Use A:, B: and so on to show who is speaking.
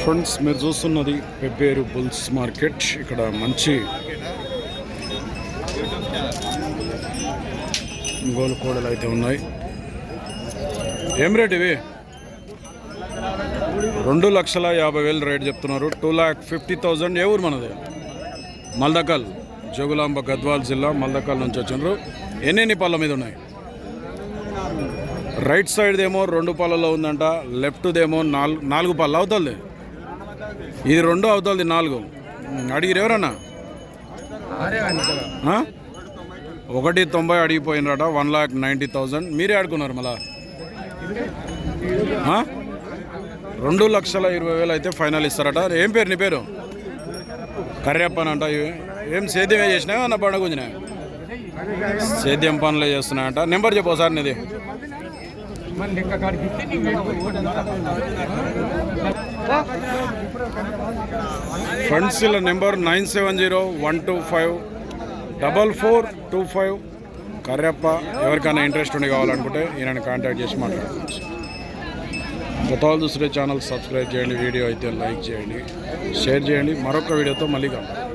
A: Friends మీరు చూస్తున్నది Pebbair bulls market. ఇక్కడ మంచి గోలు కోడలు అయితే ఉన్నాయి. ఏం రేట్ ఇవి? రెండు లక్షల యాభై వేలు రేట్ చెప్తున్నారు. Two lakh fifty thousand. ఏ ఊరు మనది? మల్దకల్ జోగులాంబ గద్వాల్ జిల్లా మల్దకల్ నుంచి వచ్చిండ్రు. ఎన్నెన్ని పళ్ళ మీద ఉన్నాయి? రైట్ సైడ్ ఏమో రెండు పళ్ళలో ఉందంట లెఫ్ట్దేమో నాలుగు నాలుగు పళ్ళు. అవుతుంది ఇది రెండు అవుతుంది నాలుగు. అడిగిరు ఎవరన్నా? ఒకటి తొంభై అడిగిపోయినరట వన్ ల్యాక్ నైంటీ థౌజండ్. మీరే ఆడుకున్నారు మళ్ళా? రెండు లక్షల ఇరవై వేలు అయితే ఫైనల్ ఇస్తారట. ఏం పేరు నీ పేరు? కర్రెప్పనంట ఇవి ఏం సేద్యమే చేసినా అన్న పండుగ గుంజినా సేద్యం పనులే చేస్తున్నాయంట. నెంబర్ చెప్పు సార్ నీది. ఫ్రెండ్స్ ఇలా number nine seven zero one two five double four two five. Karrappa ఎవరికైనా ఇంట్రెస్ట్ ఉండి కావాలనుకుంటే ఈయనని కాంటాక్ట్ చేసి మాట్లాడుకోవచ్చు కొత్త దూసరే ఛానల్ సబ్స్క్రైబ్ చేయండి వీడియో అయితే లైక్ చేయండి షేర్ చేయండి. మరొక వీడియోతో మళ్ళీ కలుద్దాం.